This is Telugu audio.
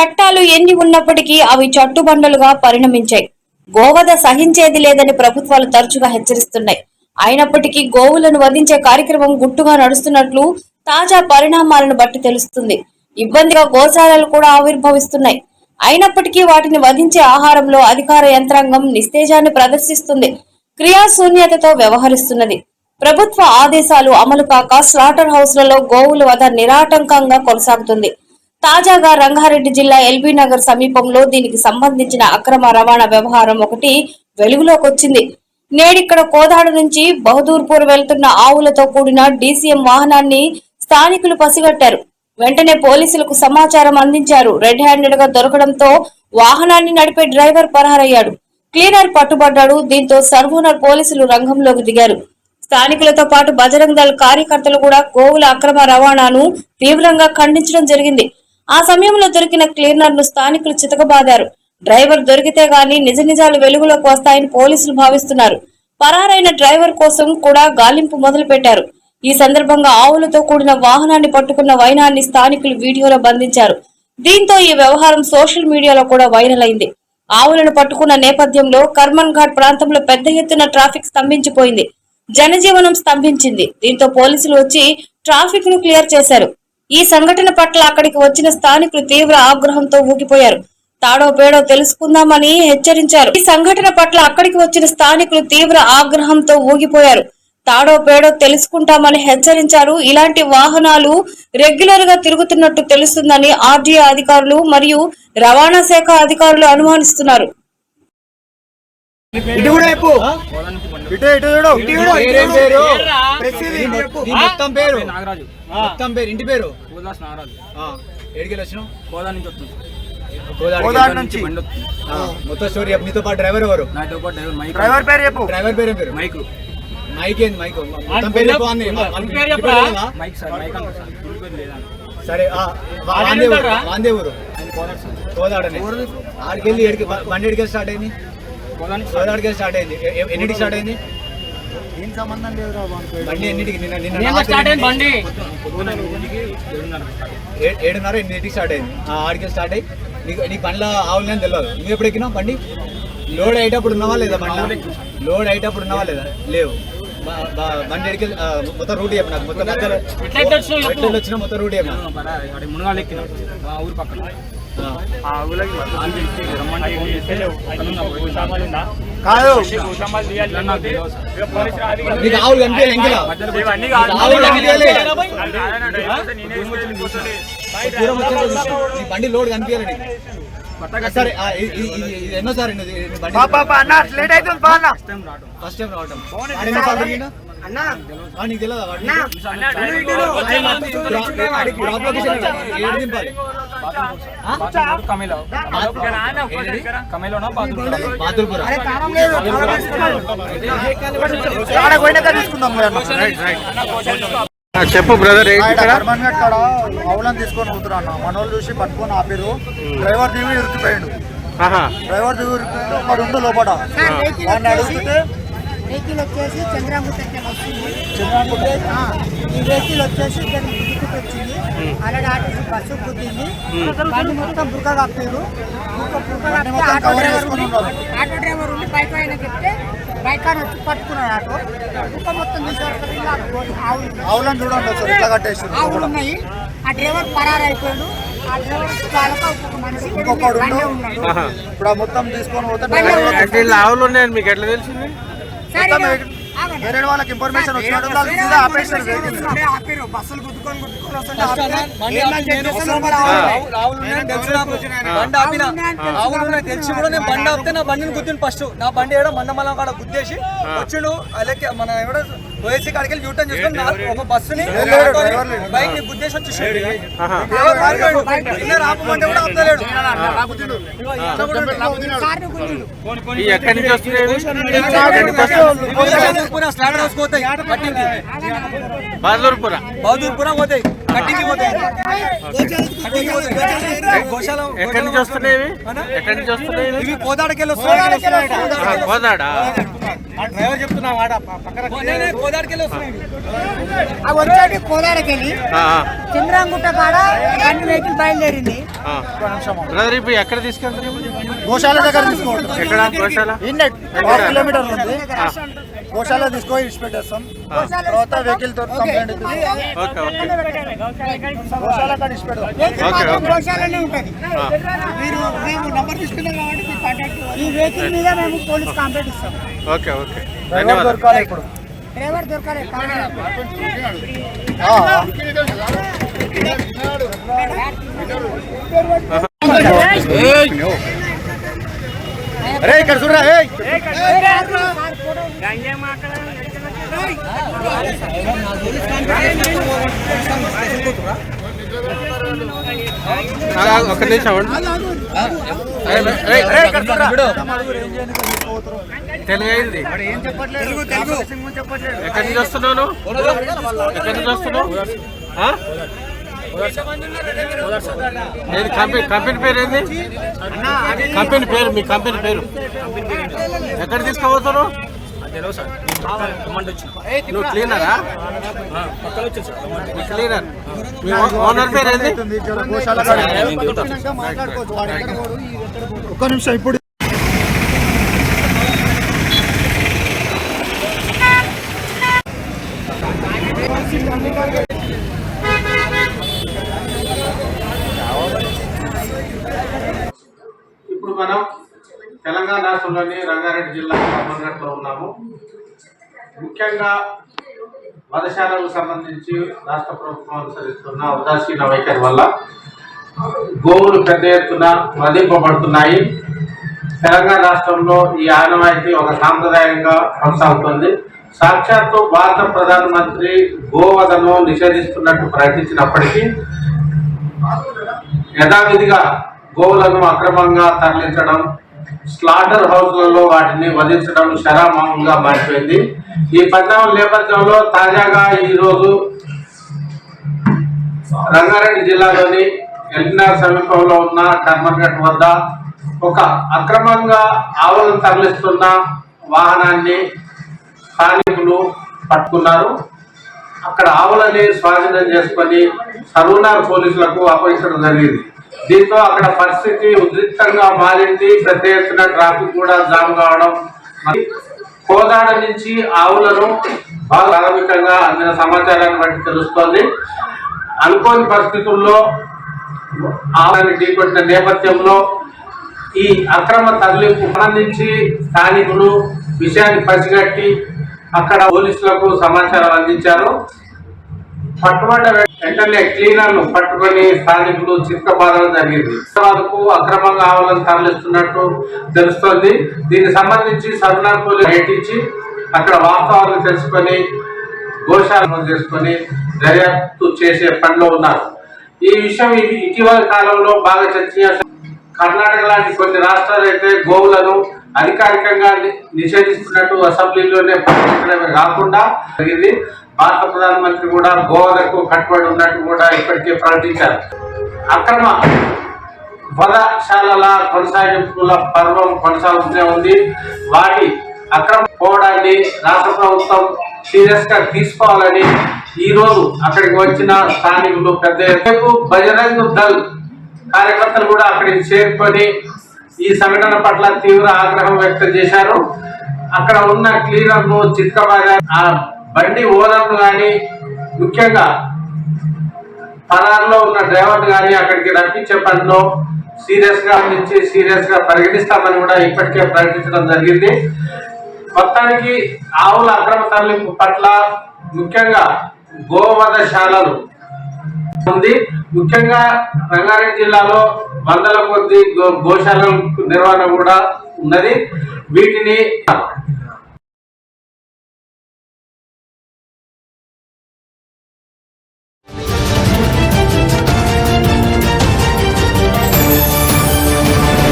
చట్టాలు ఎన్ని ఉన్నప్పటికీ అవి చట్టుబండలుగా పరిణమించాయి. గోవధ సహించేది లేదని ప్రభుత్వాలు తరచుగా హెచ్చరిస్తున్నాయి. అయినప్పటికీ గోవులను వధించే కార్యక్రమం గుట్టుగా నడుస్తున్నట్లు తాజా పరిణామాలను బట్టి తెలుస్తుంది. ఇబ్బందిగా గోశాలలు కూడా ఆవిర్భవిస్తున్నాయి. అయినప్పటికీ వాటిని వధించే ఆహారంలో అధికార యంత్రాంగం నిస్తేజాన్ని ప్రదర్శిస్తుంది. క్రియాశూన్యతతో వ్యవహరిస్తున్నది. ప్రభుత్వ ఆదేశాలు అమలు కాక స్లాటర్ హౌస్లలో గోవుల వధ నిరాటంకంగా కొనసాగుతుంది. తాజాగా రంగారెడ్డి జిల్లా ఎల్బీ నగర్ సమీపంలో దీనికి సంబంధించిన అక్రమ రవాణా వ్యవహారం ఒకటి వెలుగులోకి వచ్చింది. నేడిక్కడ కోదాడ నుంచి బహదూర్పూర్ వెళ్తున్న ఆవులతో కూడిన డీసీఎం వాహనాన్ని స్థానికులు పసిగట్టారు. వెంటనే పోలీసులకు సమాచారం అందించారు. రెడ్ హ్యాండెడ్గా దొరకడంతో వాహనాన్ని నడిపే డ్రైవర్ పరారయ్యాడు. క్లీనర్ పట్టుబడ్డాడు. దీంతో సర్వోనర్ పోలీసులు రంగంలోకి దిగారు. స్థానికులతో పాటు బజరంగ్ దళ కార్యకర్తలు కూడా గోవుల అక్రమ రవాణాను తీవ్రంగా ఖండించడం జరిగింది. ఆ సమయంలో దొరికిన క్లీనర్ను స్థానికులు చితకబాదారు. డ్రైవర్ దొరికితే గాని నిజ నిజాలు వెలుగులోకి వస్తాయని పోలీసులు భావిస్తున్నారు. పరారైన డ్రైవర్ కోసం కూడా గాలింపు మొదలు పెట్టారు ఈ సందర్భంగా ఆవులతో కూడిన వాహనాన్ని పట్టుకున్న వైనాన్ని స్థానికులు వీడియోలో బంధించారు. దీంతో ఈ వ్యవహారం సోషల్ మీడియాలో కూడా వైరల్ అయింది. ఆవులను పట్టుకున్న నేపథ్యంలో కర్మన్ ఘాట్ ప్రాంతంలో పెద్ద ఎత్తున ట్రాఫిక్ స్తంభించిపోయింది. జనజీవనం స్తంభించింది. దీంతో పోలీసులు వచ్చి ట్రాఫిక్ను క్లియర్ చేశారు. ఈ సంఘటన పట్ల అక్కడికి వచ్చిన స్థానికులు తీవ్ర ఆగ్రహంతో ఊగిపోయారు. తాడో పేడో తెలుసుకుందామని హెచ్చరించారు. ఈ సంఘటన పట్ల అక్కడికి వచ్చిన స్థానికులు తీవ్ర ఆగ్రహంతో ఊగిపోయారు. తాడో పేడో తెలుసుకుంటామని హెచ్చరించారు. ఇలాంటి వాహనాలు రెగ్యులర్గా తిరుగుతున్నట్టు తెలుస్తుందని ఆర్డీఏ అధికారులు మరియు రవాణా శాఖ అధికారులు అనుమానిస్తున్నారు. ఇటు ఇటు ఇటు చూడు ఇటు చూడు పేరేం. పేరు? ప్రసిద్ధి. నీ మొత్తం పేరు. నాగరాజు. మొత్తం పేరు. ఇంటి పేరు? కోదాస్ నాగరాజు. ఏడికెళ్ళి వచ్చినావు కోదా నుంచి వస్తుంది. నుంచి. బండి మొత్తం స్టోరీ చెప్పు. నీతో పాటు డ్రైవర్ ఎవరు? నాతో పాటు డ్రైవర్ మైక్. డ్రైవర్ పేరు చెప్పు. డ్రైవర్ పేరు పేరు? మైక్. మైక్ ఏంది మైక్? మొత్తం పేరు చెప్పు అంది ఇంటి పేరు లేదా? మైక్ సార్ మైక్ అంటారు సార్. ఇంటి పేరు లేదా? సరే ఆ, వా- వాందే ఊరు వాందే ఊరు ఆయన కోదా సార్. కోదాడనే. ఆడికెళ్ళి బండి ఎడికెళ్ళి స్టార్ట్ అయింది? స్టార్ట్ అయింది. ఎ- ఎన్నింటికి స్టార్ట్ అయింది? ఏం సంబంధం లేదురా వానికి. బండి ఎన్నింటికి? నిన్న నిన్న నేను రాత్రి స్టార్ట్ అయింది? బండి. ఏడున్నర ఏడున్నర స్టార్ట్ ఆడికి స్టార్ట్ అయ్యి నీకు నీ బండ్ల ఆవులని తెలియదు నువ్వు ఎప్పుడు ఎక్కినావు బండి? లోడ్ అయ్యేటప్పుడు ఉన్నావా లేదా బండి లోడ్ అయ్యేటప్పుడు ఉన్నావా లేదా? లేవు. బండి ఎడికి మొత్తం రూట్ చెప్పు నాకు. మొత్తం ఎట్లా వచ్చినా మొత్తం రూట్ చెప్పు నాకు. పరా, అక్కడ మునగాలు ఎక్కినాం. మా ఊరు పక్కన. ఆ. ఊళ్ళకి ఆంటీ ఇచ్చి రమ్మంటే కాదు బండి లోడ్ కనిపించాలండి నీకు సరే ఆ, అన్న లేట్ అవుతుంది బా టైం రావడం ఫస్ట్ టైం రావటం చెప్పు బ్రదర్ కర్మన్ ఘాట్ కాడ ఆవులను తీసుకొని పోతున్నా అన్న. మనోళ్ళు చూసి పట్టుకొని ఆపిరు డ్రైవర్ దిగి ఇరుక్కుపోయాడు. ఆహా. డ్రైవర్ దిగి ఒకడు ఉండు లోపల. వాడిని అడుగుతుంటే వెహికల్ వచ్చేసి చంద్రాంగుట్టకి వస్తుంది. ఈ వెహికల్ వచ్చేసి గుర్తుకు వచ్చింది. అలాగే ఆర్టీసీ బస్సు గుద్దింది. బండి మొత్తం బురక కప్పారు. ఆటో డ్రైవర్ ఉండి ఉన్నారు. ఆటో డ్రైవర్ ఉండి బైక్ ఆయన చెప్తే బైక్ అని వచ్చి పట్టుకున్నాడు ఆటో. బురక మొత్తం తీసుకొస్తారు ఆవులను చూడండి ఆవులు ఉన్నాయి. ఆ డ్రైవర్ పరారైపోయాడు. ఇప్పుడు ఆ మొత్తం తీసుకొని పోతే ఆవులు ఉన్నాయని మీకు ఎట్లా తెలిసింది. వేరే వాళ్ళకి ఇన్ఫర్మేషన్ వచ్చినట్టు బస్సులు గుద్దుకొని గుద్దుకొని వస్తుంటే తెలిసి కూడా నేను బండి ఆపితే నా బండిని గుద్దిండు ఫస్ట్ నా బండి ఏడో మంద మళ్ళా కాడ గుద్దేసి వచ్చిండు అలాగే మన ఎవడో ఓఎస్సీ కాడికి వెళ్ళి యూటర్న్ చేసుకొని ఒక బస్సుని. బైక్ని గుద్దేసి వచ్చేసాడు రాపమంటే కూడా ఎక్కడి నుంచి వస్తున్నాయి హౌస్ పోతాయి బహదూర్పుర బహదూర్పుర పోతాయి ఎక్కడి నుంచి వస్తున్నాయి ఇవి? ఎక్కడి నుంచి వస్తున్నాయి ఇవి? కోదాడకెళ్ళి వస్తున్నాయి. ఆ, కోదాడా? డ్రైవర్ చెప్తున్నా వాడ కోదాడకెళ్ళి వస్తున్నాయి ఆ వచ్చేటి కోదాడకెళ్ళి ఆ, చంద్రాంగుట్ట కాడ బండి వెహికల్ బయలుదేరింది. ఆ. బ్రదర్ ఇప్పుడు ఎక్కడ తీసుకెళ్తారు గోశాల దగ్గర తీసుకోవద్దు ఎక్కడ? గోశాల? కిలోమీటర్ ఉంది. గోశాల తీసుకో ఇడిచిపెట్టేస్తాం తర్వాత వెహికల్తో కంప్లైంట్ గోశాల. గోశాలనే ఉంటది. మీరు మేము నంబర్ తీసుకున్నాం కాబట్టి మీ కాంటాక్ట్ ఈ వెహికల్ మీద మేము పోలీస్ కంప్లైంట్ ఇస్తాం. Okay okay. డ్రైవర్ ధన్యవాదాలు. దొరకాలి ఇప్పుడు. డ్రైవర్ దొరకాలి. ఆ. అరే ఇక్కడ చూడరా. ఒక్క నిమిషం ఇక్కడ తెలుగు అయింది ఎక్కడి నుంచి వస్తున్నావు ఎక్కడి నుంచి వస్తున్నావు? కంపెనీ కంపెనీ పేరు ఏంది? కంపెనీ పేరు మీ కంపెనీ పేరు. ఎక్కడ నువ్వు క్లీనరా? క్లీనర్. ఓనర్ పేరు ఏంది గోశాల కాడ మాట్లాడుకోవచ్చు. వాడు ఎక్కడ పోడు, ఈ ఎక్కడ పోడు. ఒక్క నిమిషం ఇప్పుడు ఇప్పుడు మనం తెలంగాణ రాష్ట్రంలోని రంగారెడ్డి జిల్లా రామన్నట్లో ఉన్నాము. ముఖ్యంగా వధశాలకు సంబంధించి రాష్ట్ర ప్రభుత్వం అనుసరిస్తున్న ఉదాసీన వైఖరి వల్ల గోవులు పెద్ద ఎత్తున మదింపబడుతున్నాయి. తెలంగాణ రాష్ట్రంలో ఈ ఆనవాయితీ ఒక సాంప్రదాయంగా కొనసాగుతుంది. సాక్షాత్తు భారత ప్రధానమంత్రి గోవధను నిషేధిస్తున్నట్టు ప్రకటించినప్పటికీ యథావిధిగా గోవులను అక్రమంగా తరలించడం స్లాటర్ హౌస్లలో వాటిని వధించడం శరామామంగా మారిపోయింది. ఈ పరిణామం నేపథ్యంలో తాజాగా ఈరోజు రంగారెడ్డి జిల్లాలోని ఎల్బినార్ సమీపంలో ఉన్న కర్మర్ఘట్ వద్ద ఒక అక్రమంగా ఆవులను తరలిస్తున్న వాహనాన్ని స్థానికులు పట్టుకున్నారు. అక్కడ ఆవులని స్వాధీనం చేసుకొని సరూనార్ పోలీసులకు అప్పగించడం జరిగింది. దీంతో అక్కడ పరిస్థితి ఉద్రిక్తంగా మారింది. పెద్ద ఎత్తున ట్రాఫిక్ కూడా జామ్ కావడం. కోదాడ నుంచి ఆవులను బాగా ప్రాథమికంగా అందిన సమాచారాన్ని బట్టి తెలుస్తోంది. అనుకోని పరిస్థితుల్లో ఆవులను ఢీకొట్టిన నేపథ్యంలో ఈ అక్రమ తరలింపు సంబంధించి స్థానికులు విషయాన్ని పసిగట్టి అక్కడ పోలీసులకు సమాచారం అందించారు. పట్టుబడ్డ వెంటనే క్లీనర్ను పట్టుకొని స్థానికులు చిత్తబాదడం జరిగింది. వరకు అక్రమంగా ఆవులను తరలిస్తున్నట్టు తెలుస్తోంది. దీనికి సంబంధించి సరునార్ పోలీసు బయటించి అక్కడ వాస్తవాలను తెలుసుకొని గోశాలను చేసుకొని దర్యాప్తు చేసే పనిలో ఉన్నారు. ఈ విషయం ఇది ఇటీవల కాలంలో బాగా చర్చ కర్ణాటక లాంటి కొన్ని రాష్ట్రాలు అయితే గోవులను అధికారికంగా నిషేధిస్తున్నట్టు అసెంబ్లీలోనే ప్రకటించడమే కాకుండా జరిగింది. భారత ప్రధానమంత్రి కూడా గోవాలకు కట్టుబడి ఉన్నట్టు కూడా ఇప్పటికే ప్రకటించారు. అక్రమ వధశాలల కొనసాగింపుల పర్వం కొనసాగుతూనే ఉంది. వాటి అక్రమ పోవడాన్ని రాష్ట్ర ప్రభుత్వం సీరియస్గా తీసుకోవాలని ఈరోజు అక్కడికి వచ్చిన స్థానికులు పెద్ద ఎత్తుకు బజరంగ్ దళ్ కార్యకర్తలు కూడా అక్కడికి చేరుకొని ఈ సంఘటన పట్ల తీవ్ర ఆగ్రహం వ్యక్తం చేశారు. అక్కడ ఉన్న క్లీనర్ను చిత్కబాగా ఆ బండి ఓనర్ కానీ ముఖ్యంగా పరారులో ఉన్న డ్రైవర్ గాని అక్కడికి రప్పించే పనిలో సీరియస్గా నుంచి సీరియస్గా పరిగణిస్తామని కూడా ఇప్పటికే ప్రకటించడం జరిగింది. మొత్తానికి ఆవుల అక్రమ తరలింపు పట్ల ముఖ్యంగా గోవధశాలలు ఉంది. ముఖ్యంగా రంగారెడ్డి జిల్లాలో వందల కొద్ది గో- నిర్వహణ కూడా ఉన్నది. వీటిని